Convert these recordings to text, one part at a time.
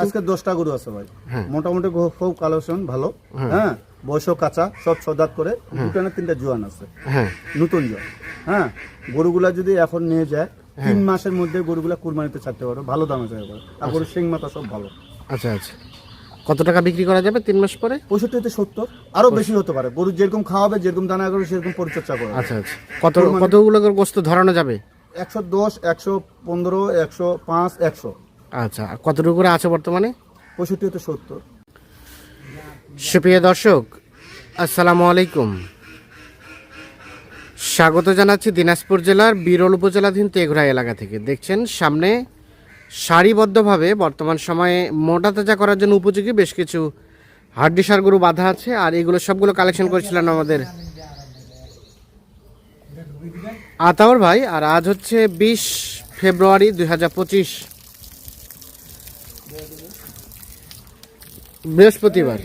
আজকে দশটা গরু আছে ভাই। হ্যাঁ। মোটামুটি খুব কালেকশন ভালো। হ্যাঁ। বয়সও কাঁচা সব সদাত করে দুটো না তিনটা জোয়ান আছে। হ্যাঁ। নতুন জোয়ান। হ্যাঁ গরুগুলা যদি এখন নিয়ে যায় তিন মাসের মধ্যে গরুগুলা কুরবানিতে ছাড়তে পারো ভালো দামে যাবে। আর গরুর সিং মাথা সব ভালো। আচ্ছা আচ্ছা। কত টাকা বিক্রি করা যাবে তিন মাস পরে? পঁয়ষট্টি থেকে সত্তর। আরও বেশি হতে পারে। গরু যেরকম খাওয়াবে যেরকম দানা করবে সেরকম পরিচর্যা করে আচ্ছা আচ্ছা। কত কতগুলো গোস্ত ধরানো যাবে? একশো দশ একশো পনেরো একশো পাঁচ একশো। আচ্ছা কতটুকু করে আছে বর্তমানে? পঁয়ষট্টি থেকে সত্তর। সুপ্রিয় দর্শক আসসালামু আলাইকুম। স্বাগত জানাচ্ছি দিনাজপুর জেলার বিরল উপজেলাধীন তেঘরা এলাকা থেকে। দেখছেন সামনে সারিবদ্ধভাবে বর্তমান সময়ে মোটা তাজা করার জন্য উপযোগী বেশ কিছু হাড্ডি সার গরু বাঁধা আছে আর এগুলো সবগুলো কালেকশন করেছিলেন আমাদের আতাউর ভাই। আর আজ হচ্ছে বিশ ফেব্রুয়ারি দুই হাজার পঁচিশ হাজার পঁচিশ বৃহস্পতিবার।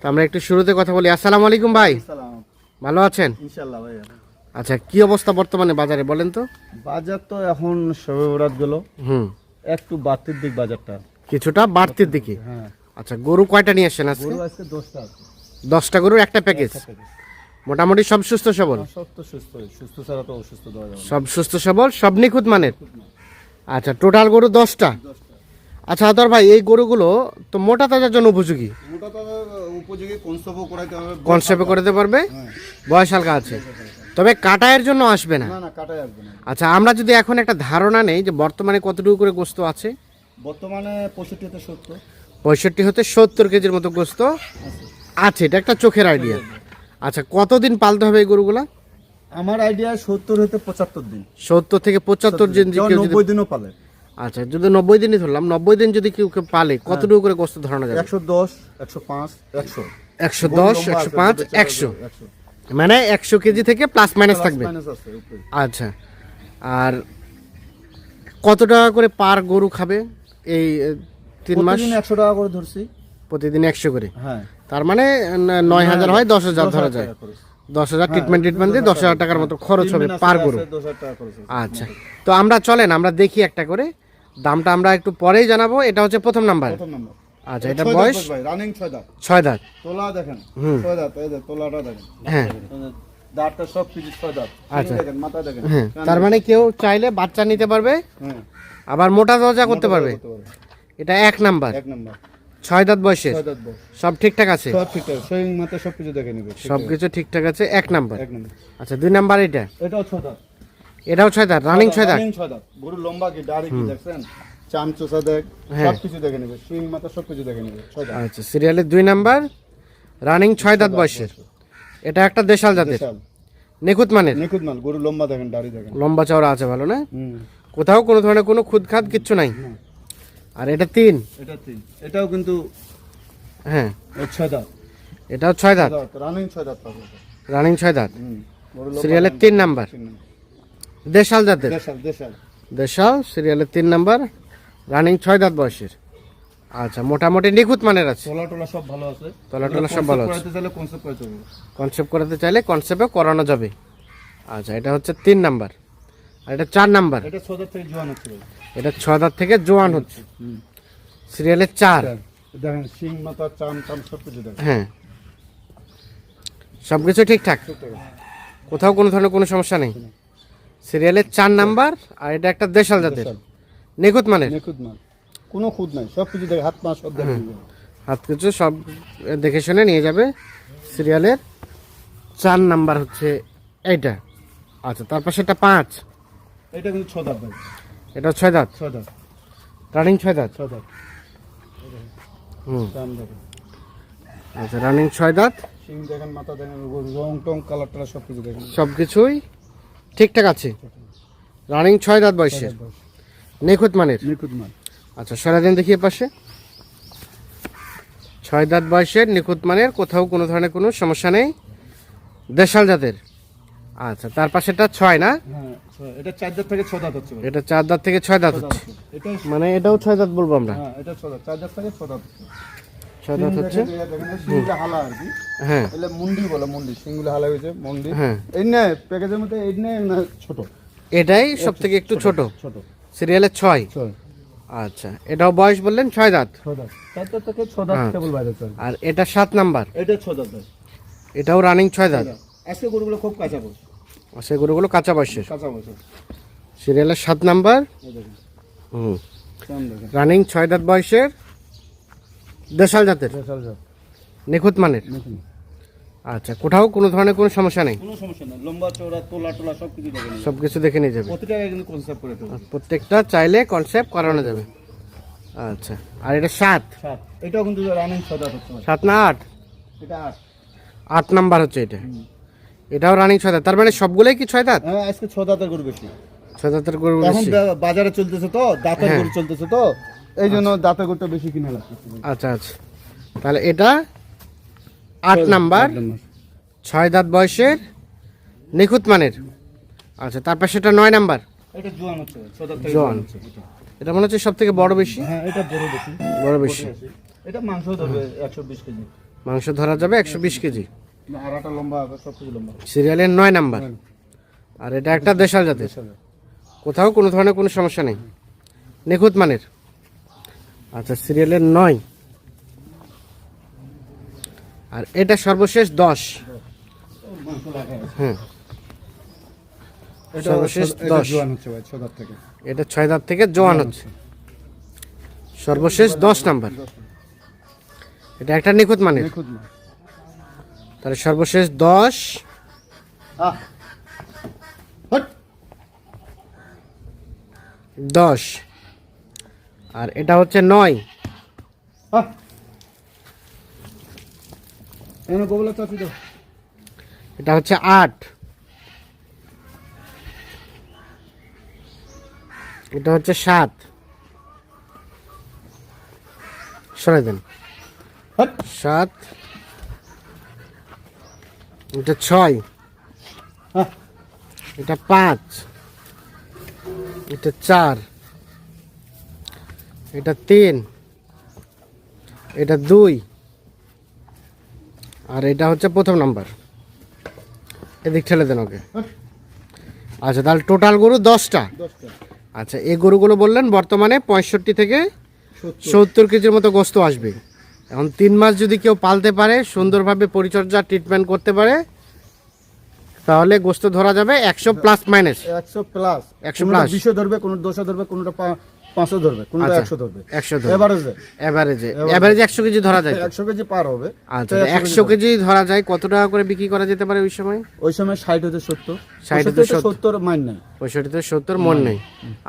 তো আমরা একটু শুরুতে কথা বলি। আসসালামু আলাইকুম ভাই। ভালো আছেন? ভাই আচ্ছা কি অবস্থা বর্তমানে বাজারে বলেন তো? বাজার তো এখন সবে বরাত গেল। হুম। একটু বাড়তির দিক বাজারটা। কিছুটা বাড়তির দিকে। হ্যাঁ। আচ্ছা গরু কয়টা নিয়ে আসছেন আজকে? গরু আজকে দশটা গরুর একটা প্যাকেজ? মোটামুটি সব সুস্থ সবল? না। সব সুস্থ সবল সব নিখুঁত মানের? আচ্ছা টোটাল গরু দশটা। আচ্ছা আদর ভাই এই গরুগুলো তো মোটা তাজার জন্য উপযোগী? মোটা তো উপযোগী কনসেপ্টও করাইতে হবে কনসেপ্টে করতে পারবে? হ্যাঁ। বয়স হালকা আছে। তবে কাটায়ের জন্য আসবে না? না না আসবে না। আচ্ছা আমরা যদি এখন একটা ধারণা নেই যে বর্তমানে কতটুকু করে গোস্ত আছে? বর্তমানে পঁয়ষট্টি থেকে সত্তর। পঁয়ষট্টি হতে সত্তর কেজির মতো গোস্ত আছে। এটা একটা চোখের আইডিয়া আচ্ছা কতদিন পালতে হবে এই গরুগুলা? আমার আইডিয়া সত্তর হতে পঁচাত্তর দিন। সত্তর থেকে পঁচাত্তর দিন নব্বই দিনও পালে। আচ্ছা যদি নব্বই দিনই ধরলাম নব্বই দিন যদি কেউ কেউ পালে কতটুকু করে গোস্ত ধরানো যাবে? একশো দশ একশো পাঁচ একশো। একশো দশ একশো পাঁচ একশো। মানে একশো কেজি থেকে প্লাস মাইনাস থাকবে। আচ্ছা। আর কত টাকা করে পার গরু খাবে এই তিন মাস? একশো টাকা করে ধরছি। প্রতিদিন একশো করে? হ্যাঁ। তার মানে নয় হাজার হয় দশ হাজার ধরা যায়। দশ হাজার ট্রিটমেন্ট ট্রিটমেন্ট দিয়ে দশ হাজার টাকার মতো খরচ হবে পার গরু। আচ্ছা। তো আমরা চলেন আমরা দেখি একটা করে দামটা আমরা একটু পরেই জানাব এটা হচ্ছে প্রথম নাম্বার। প্রথম নাম্বার। আচ্ছা এটা বয়স? রানিং ছয় দাঁত। ছয় দাঁত। তোলা দেখেন। ছয় দাঁত এই যে তোলাটা দেখেন। হ্যাঁ। দাঁতটা সব কিছু ছয় দাঁত। আচ্ছা। দেখেন মাথা দেখেন। হ্যাঁ তার মানে কেউ চাইলে বাচ্চা নিতে পারবে হ্যাঁ। আবার মোটা দরজা করতে পারবে। এটা এক নাম্বার। এক নাম্বার। ছয় দাঁত বয়সে। সব ঠিকঠাক আছে? সব ঠিকঠাক সব কিছু দেখে নিবে ঠিক সবকিছু ঠিকঠাক আছে এক নাম্বার। এক নাম্বার। আচ্ছা দুই নাম্বার এটা? এটাও ছয় দাঁত। এটাও ছয় দাঁত রানিং ছয় দাঁত। রানিং ছয় দাঁত। গরুর লম্বা কি দাড়ি কি দেখছেন? চাম চোষা দেখ হ্যাঁ। সব কিছু দেখে নিবে সুইং মাথা সব কিছু দেখে নিবে আচ্ছা সিরিয়ালের দুই নাম্বার রানিং ছয় দাঁত বয়সের। এটা একটা দেশাল জাতের। নিখুঁত মানের। নিখুঁত মাল গরুর লম্বা দেখেন দাড়ি দেখেন। লম্বা চওড়া আছে ভালো না? কোথাও কোনো ধরনের কোনো খুদ খাদ কিচ্ছু নাই? আর এটা তিন। এটা তিন। এটাও কিন্তু হ্যাঁ। ছয় দাঁত। এটাও ছয় দাঁত। রানিং ছয় দাঁত রানিং ছয় দাঁত। সিরিয়ালের তিন নাম্বার। দেশাল জাতের? দেশাল দেশাল। দেশাল সিরিয়ালের তিন নাম্বার রানিং ছয় দাঁত বয়সের। আচ্ছা মোটামুটি নিখুঁত মানের আছে। তোলা টোলা সব ভালো আছে। তোলা টোলা সব ভালো আছে। কনসেপ্ট করাতে কনসেপ্ট চাইলে কনসেপ্টও করানো যাবে। আচ্ছা এটা হচ্ছে তিন নাম্বার। আর এটা চার নাম্বার। এটা ছয় দাঁত থেকে জোয়ান হচ্ছে ভাই। এটা ছয় দাঁত থেকে জোয়ান হচ্ছে। সিরিয়ালের চার। দেখেন মাথা চাম চাম সব কিছু দেখেন। হ্যাঁ। সব কিছু ঠিকঠাক কোথাও কোনো ধরনের কোনো সমস্যা নেই? সিরিয়ালের চার নাম্বার আর এটা একটা দেশাল জাতের। নিখুঁত মানের? নিখুঁত মাল কোনো খুঁত নাই সব কিছু দেখে হাত পা সব দেখে হাত কিছু সব দেখে শুনে নিয়ে যাবে। সিরিয়ালের চার নাম্বার হচ্ছে এইটা। আচ্ছা তার পাশে এটা পাঁচ। এটা কিন্তু ছ দাঁত এটা ছয় দাঁত? ছয় দাঁত। রানিং ছয় দাঁত? ছ দাঁত। হুম। আচ্ছা রানিং ছয় দাঁত। শিং দেখেন মাথা দেখেন রং টং কালার টালার সব কিছু দেখেন। সব কিছুই ঠিকঠাক আছে? রানিং ছয় দাঁত বয়সের নিখুঁত মানের? নিখুঁত মাল আচ্ছা সারাদিন দেখি এ পাশে। ছয় দাঁত বয়সের নিখুঁত মানের কোথাও কোনো ধরনের কোনো সমস্যা নেই? দেশাল জাতের। আচ্ছা তার পাশেটা ছয় না? হ্যাঁ এটা চার দাঁত থেকে ছ দাঁত হচ্ছে এটা চার দাঁত থেকে ছয় দাঁত হচ্ছে। মানে এটাও ছয় দাঁত বলব আমরা? হ্যাঁ এটা দাঁত। চার দাঁত থেকে ছ দাঁত হচ্ছে? হালা আর কি। হ্যাঁ। এলে মুন্ডি বলে মুন্ডি। শিংগুলো হালা হয়েছে মুন্ডি। হ্যাঁ। এই নে প্যাকেজের মধ্যে এই নে ছোট। এটাই সব থেকে একটু ছোট ছোট। সিরিয়ালের ছয়। আচ্ছা এটাও বয়স বললেন ছয় দাঁত? হ্যাঁ। আর এটা সাত নাম্বার? এটা দাঁত এটাও রানিং ছয় দাঁত? আজকে গরুগুলো খুব কাঁচা গরুগুলো বয়সের কাঁচা সিরিয়ালের সাত নাম্বার? হুম। রানিং ছয় দাঁত বয়সের। দেশাল জাতের? দেশাল জাত। নিখুঁত মানের? আচ্ছা কোথাও কোনো ধরনের কোনো সমস্যা নেই? কোনো সমস্যা নেই। লম্বা চওড়া তোলা টোলা সব কিছু দেখেন সব কিছু দেখে নিয়ে যাবে। প্রতিটা কিন্তু কনসেপ্ট করে দেবো প্রত্যেকটা চাইলে কনসেপ্ট করানো যাবে। আচ্ছা আর এটা সাত? সাত। এটাও কিন্তু রানিং ছ হচ্ছে সাত না আট? এটা আট। আট নাম্বার হচ্ছে এটা। এটাও রানিং ছয় দাঁত তার মানে সবগুলোই কি ছয় দাঁত? হ্যাঁ আজকে ছ দাঁতের গরু বেশি। ছয় দাঁতের গরু বেশি। বাজারে চলতেছে তো দাঁতের হ্যাঁ। গরু চলতেছে তো। এই জন্য দাঁতের গরুটা বেশি কিনে লাগতেছে আচ্ছা আচ্ছা। তাহলে এটা আট নাম্বার। ছয় দাঁত বয়সের নিখুঁত মানের। আচ্ছা তারপর সেটা নয় নাম্বার। এটা জোয়ান হচ্ছে এটা। মনে হচ্ছে সব থেকে বড় বেশি? হ্যাঁ এটা বড় বেশি। বড় বেশি। এটা মাংস ধরবে একশো বিশ কেজি। মাংস ধরা যাবে একশো বিশ কেজি। আড়াটা লম্বা হবে সব লম্বা। সিরিয়ালের নয় নাম্বার। আর এটা একটা দেশাল জাতের। কোথাও কোনো ধরনের কোনো সমস্যা নেই। নিখুঁত মানের। আচ্ছা সিরিয়ালের নয়। আর এটা সর্বশেষ দশ। হ্যাঁ। এটা সর্বশেষ দশ। ছয় দাঁত থেকে। জোয়ান হচ্ছে। সর্বশেষ দশ নাম্বার। এটা একটা নিখুঁত মানের। নিখুঁত না তাহলে সর্বশেষ দশ। দশ। আর এটা হচ্ছে নয়। এটা হচ্ছে আট। এটা হচ্ছে সাত। সরাই দেন। সাত। এটা ছয়। এটা পাঁচ। এটা চার। এটা তিন এটা দুই আর এটা হচ্ছে প্রথম নাম্বার। এদিক ঠেলে দেন ওকে। আচ্ছা তাহলে টোটাল গরু দশটা। আচ্ছা এই গরুগুলো বললেন বর্তমানে পঁয়ষট্টি থেকে সত্তর। কেজির মতো গোস্ত আসবে। এখন তিন মাস যদি কেউ পালতে পারে সুন্দরভাবে পরিচর্যা ট্রিটমেন্ট করতে পারে তাহলে গোস্ত ধরা যাবে একশো প্লাস মাইনাস একশো প্লাস 100 plus। বিশে ধরবে কোনো দশে ধরবে কোনোটা ধরবে কোনোটা আচ্ছা, একশো ধরবে? একশো এভারেজে এভারেজে এভারেজে একশো কেজি ধরা যায় একশো কেজি পার হবে। আচ্ছা একশো কেজি ধরা যায় কত টাকা করে বিক্রি করা যেতে পারে ওই সময়? ওই সময় ষাট হতে সত্তর। 60 হতে পঁয়ষট্টি হতে 70 সত্তর মাইন নাই। পঁয়ষট্টি থেকে সত্তর মন নেই।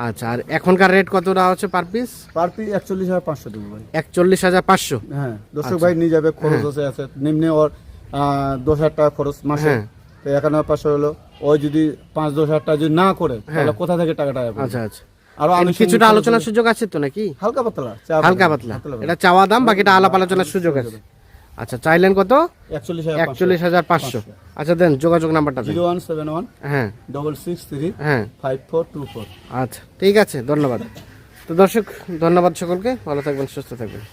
আচ্ছা আর এখনকার রেট কত টাকা হচ্ছে পার পিস পার পিস একচল্লিশ হাজার পাঁচশো দেবো ভাই। একচল্লিশ হাজার পাঁচশো? হ্যাঁ আচ্ছা। দর্শক ভাই নিয়ে যাবে খরচ আছে আছে। নিম্নে ওর দশ হাজার টাকা খরচ মাসে। হ্যাঁ। তো একান্ন পাঁচশো হলো ওই যদি পাঁচ দশ হাজার টাকা যদি না করে তাহলে কোথা থেকে টাকাটা আচ্ছা আচ্ছা। আরও কিছুটা আলোচনার সুযোগ আছে তো নাকি? হালকা পাতলা হালকা পাতলা। এটা চাওয়া দাম বাকিটা আলাপ আলোচনার সুযোগ আছে। আচ্ছা চাইলেন কত? একচল্লিশ হাজার একচল্লিশ হাজার পাঁচশো। আচ্ছা দেন যোগাযোগ নাম্বারটা জিরো ওয়ান সেভেন ওয়ান হ্যাঁ। ডবল সিক্স থ্রি হ্যাঁ। Five four two four. আচ্ছা ঠিক আছে ধন্যবাদ। তো দর্শক ধন্যবাদ সকলকে। ভালো থাকবেন সুস্থ থাকবেন।